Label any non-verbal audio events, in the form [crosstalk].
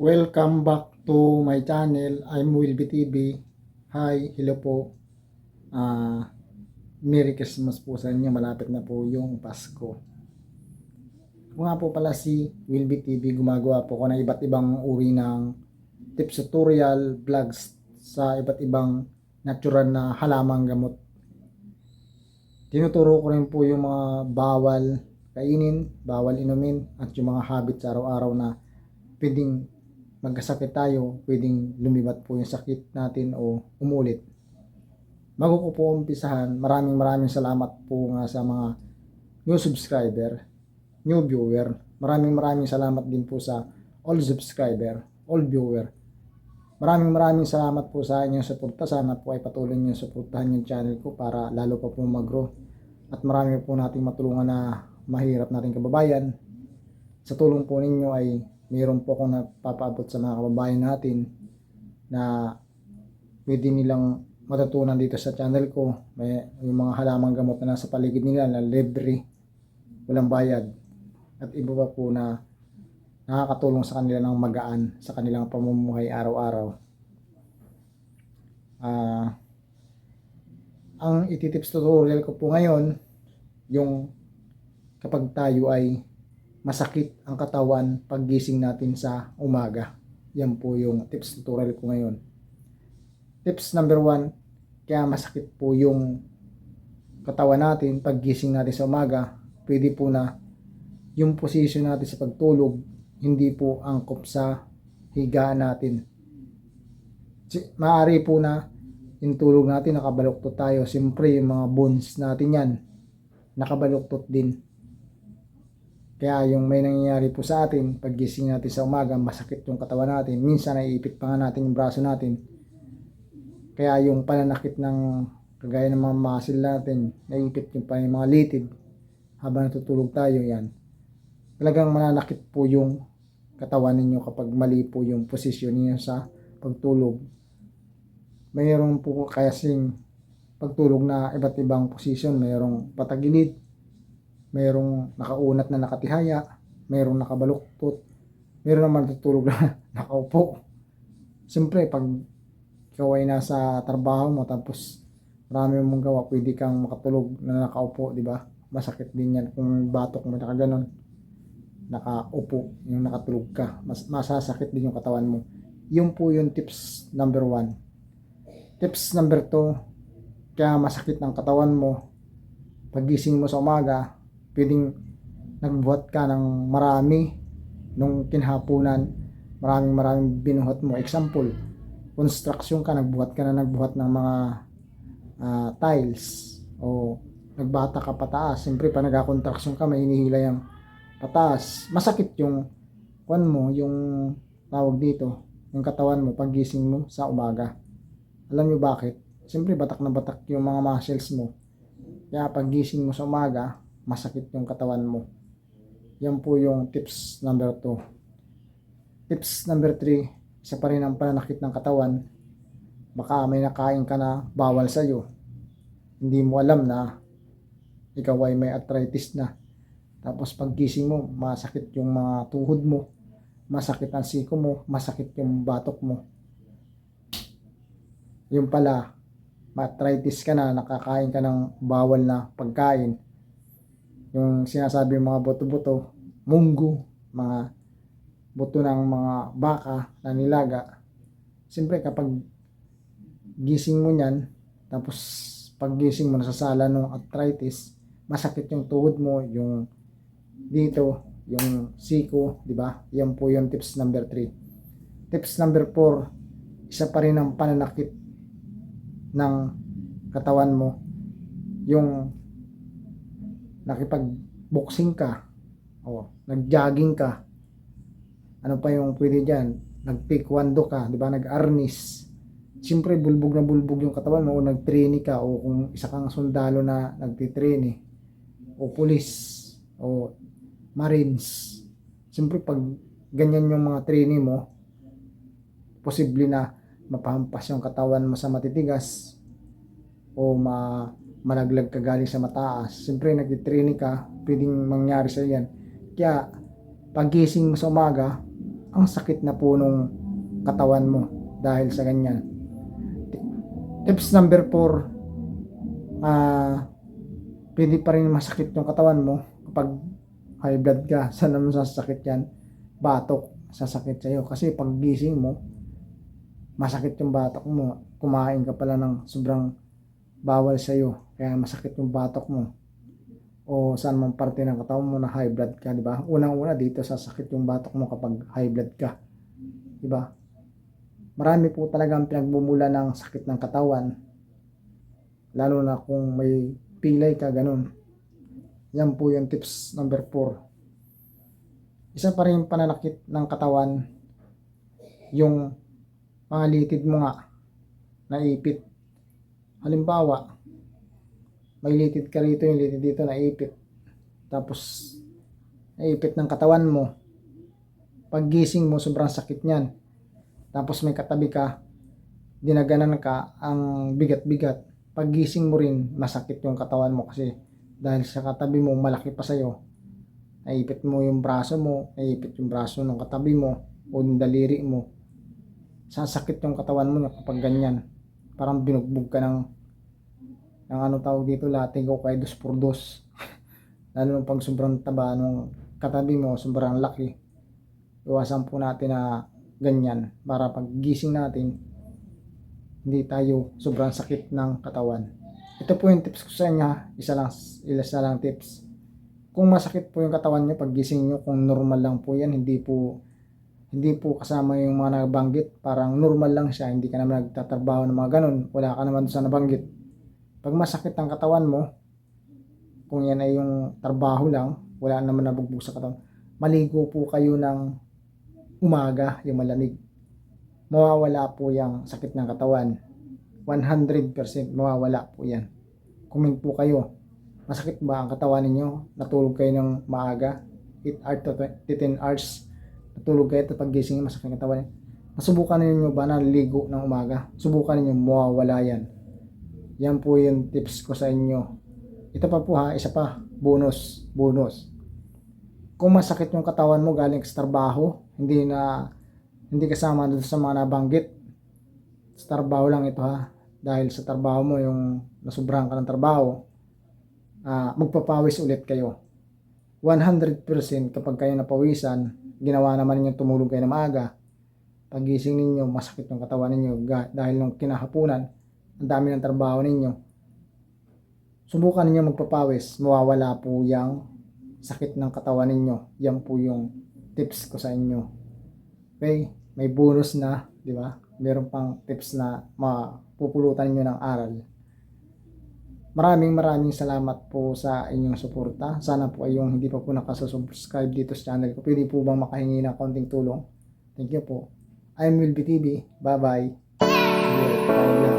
Welcome back to my channel. I'm Wilby TV. Hi, hello po. Ah, Merry Christmas po sa inyo. Malapit na po yung Pasko. Ako nga po pala si Wilby TV. Gumagawa po ako ng iba't ibang uri ng tips tutorial, vlogs sa iba't ibang natural na halamang gamot. Tinuturo ko rin po yung mga bawal kainin, bawal inumin, at yung mga habits araw-araw na pwedeng magkasakit tayo, pwedeng lumibat po yung sakit natin o umulit. Bago ko po umpisahan, maraming maraming salamat po nga sa mga new subscriber, new viewer. Maraming maraming salamat din po sa all subscriber, all viewer. Maraming maraming salamat po sa inyong suporta. Sana po ay patuloy niyo suportahan yung channel ko para lalo pa po mag-grow. At marami po nating matulungan na mahirap nating kababayan. Sa tulong po ninyo ay mayroon po akong napapaabot sa mga kababayan natin na pwede nilang matutunan dito sa channel ko. May yung mga halamang gamot na nasa paligid nila na libre, walang bayad. At iba pa po na nakakatulong sa kanila ng magaan sa kanilang pamumuhay araw-araw. Ah, ang ititips tutorial ko po ngayon, yung kapag tayo ay masakit ang katawan paggising natin sa umaga. Yan po yung tips tutorial ko ngayon. Tips number one, kaya masakit po yung katawan natin paggising natin sa umaga, pwede po na yung position natin sa pagtulog, hindi po angkop sa higaan natin. Maaari po na yung tulog natin nakabaluktot tayo. Siyempre yung mga bones natin yan, nakabaluktot din. Kaya yung may nangyayari po sa atin, paggising natin sa umaga, masakit yung katawan natin. Minsan naiipit pa nga natin yung braso natin. Kaya yung pananakit ng kagaya ng mga muscle natin, naiipit yung pa yung mga litid habang natutulog tayo yan. Talagang mananakit po yung katawan ninyo kapag mali po yung posisyon niyo sa pagtulog. Mayroon po kasing pagtulog na iba't ibang posisyon. Mayroong patagilid, mayroong nakaunat na nakatihaya, mayroong nakabaluktot, mayroon naman natutulog na [laughs] nakaupo. Siyempre, pag ikaw ay nasa trabaho mo tapos marami mong gawa, pwede kang makatulog na nakaupo, di ba? Masakit din yan kung batok mo nakaganon nakaupo, yung nakatulog ka, mas masasakit din yung katawan mo. Yun po yung tips number one. Tips number two, kaya masakit ng katawan mo, pagising mo sa umaga, pwedeng nagbuhat ka ng marami nung kinhapunan, maraming maraming binuhat mo. Example, construction ka, nagbuhat ka na nagbuhat ng mga ah, tiles o nagbata ka pataas. Siyempre, pa nag-construction ka, may hinihila yung pataas. Masakit yung kwan mo, yung tawag dito, yung katawan mo pagising mo sa umaga. Alam nyo bakit? Siyempre, batak na batak yung mga muscles mo. Kaya pagising mo sa umaga, masakit yung katawan mo. Yan po yung tips number 2. Tips number 3, isa pa rin ang pananakit ng katawan. Baka may nakain ka na bawal sa'yo. Hindi mo alam na ikaw ay may arthritis na. Tapos paggising mo, masakit yung mga tuhod mo, masakit ang siko mo, masakit yung batok mo. Yung pala, ma-arthritis ka na, nakakain ka ng bawal na pagkain. Yung sinasabi mga buto-buto, munggo, mga buto ng mga baka na nilaga. Siyempre kapag gising mo niyan, tapos paggising mo nasasala ng arthritis, masakit yung tuhod mo, yung dito, yung siko, di ba? Yan po yung tips number 3. Tips number 4, isa pa rin ang pananakit ng katawan mo. Yung nakipag-boxing ka, o nag-jogging ka, ano pa yung pwede dyan? Nag-taekwondo ka, di ba? Nag-arnis. Siyempre, bulbog na bulbog yung katawan mo o nag-traini ka o kung isa kang sundalo na nagtitraini o pulis o marines. Siyempre pag ganyan yung mga training mo, posible na mapahampas yung katawan mo sa matitigas o ma malaglag ka galing sa mataas. Siyempre nagtitraining ka, pwedeng mangyari sa yan. Kaya pagising mo sa umaga, ang sakit na po nung katawan mo dahil sa ganyan. Tips number 4, ah, pwede pa rin masakit yung katawan mo kapag high blood ka. [laughs] Saan naman sasakit yan? Batok, sasakit sa'yo. Kasi pag gising mo, masakit yung batok mo. Kumain ka pala ng sobrang bawal sa'yo. Kaya masakit yung batok mo. O saan man parte ng katawan mo na high blood ka, di ba? Unang-una dito sasakit yung batok mo kapag high blood ka. Di ba? Marami po talagang pinagbumula ng sakit ng katawan. Lalo na kung may pilay ka, ganun. Yan po yung tips number 4. Isa pa rin pananakit ng katawan, yung mga litid mo nga, naipit. Halimbawa, may litid ka rito, yung litid dito naipit. Tapos, naipit ng katawan mo. Paggising mo, sobrang sakit niyan. Tapos may katabi ka, dinaganan ka, ang bigat-bigat. Paggising mo rin, masakit yung katawan mo kasi dahil sa katabi mo, malaki pa sa'yo. Naipit mo yung braso mo, naipit yung braso ng katabi mo, o yung daliri mo. Sasakit yung katawan mo kapag ganyan. Parang binugbog ka ng, ng ano tawag dito, lating o kay dos por dos. [laughs] Lalo na pag sobrang taba nung katabi mo, sobrang laki. Iwasan po natin na ganyan para pag gising natin hindi tayo sobrang sakit ng katawan. Ito po yung tips ko sa inyo. Isa lang, isa lang tips. Kung masakit po yung katawan nyo pag gising nyo, kung normal lang po yan, hindi po hindi po kasama yung mga nabanggit. Parang normal lang siya. Hindi ka naman nagtatrabaho ng mga ganun. Wala ka naman sa nabanggit. Pag masakit ang katawan mo, kung yan ay yung trabaho lang, wala naman nabugbog sa katawan, maligo po kayo ng umaga, yung malamig. Mawawala po yung sakit ng katawan. 100% mawawala po yan. Comment po kayo. Masakit ba ang katawan ninyo? Natulog kayo ng maaga? 8 hours to 10 hours. Natulog kayo at paggising nyo, masakit ang katawan. Nasubukan ninyo ba na ligo ng umaga? Subukan ninyo, mawawala yan. Yan po yung tips ko sa inyo. Ito pa po ha, isa pa, bonus, bonus. Kung masakit yung katawan mo galing sa trabaho, hindi na hindi kasama doon sa mga nabanggit. Sa trabaho lang ito ha. Dahil sa trabaho mo, yung nasubrahan ka ng trabaho, ah, magpapawis ulit kayo. 100% kapag kayo napawisan, ginawa naman ninyo tumulog kayo na maaga, pagising ninyo, masakit yung katawan ninyo dahil nung kinahapunan, ang dami ng trabaho ninyo. Subukan ninyo magpapawis, mawawala po yung sakit ng katawan ninyo. Yan po yung tips ko sa inyo. Okay, may bonus na, di ba? Meron pang tips na mapupulutan niyo ng aral. Maraming maraming salamat po sa inyong suporta. Sana po ay yung hindi pa po nakasubscribe dito sa channel ko. Pwede po bang makahingi ng konting tulong? Thank you po. I'm Will TV. Bye-bye.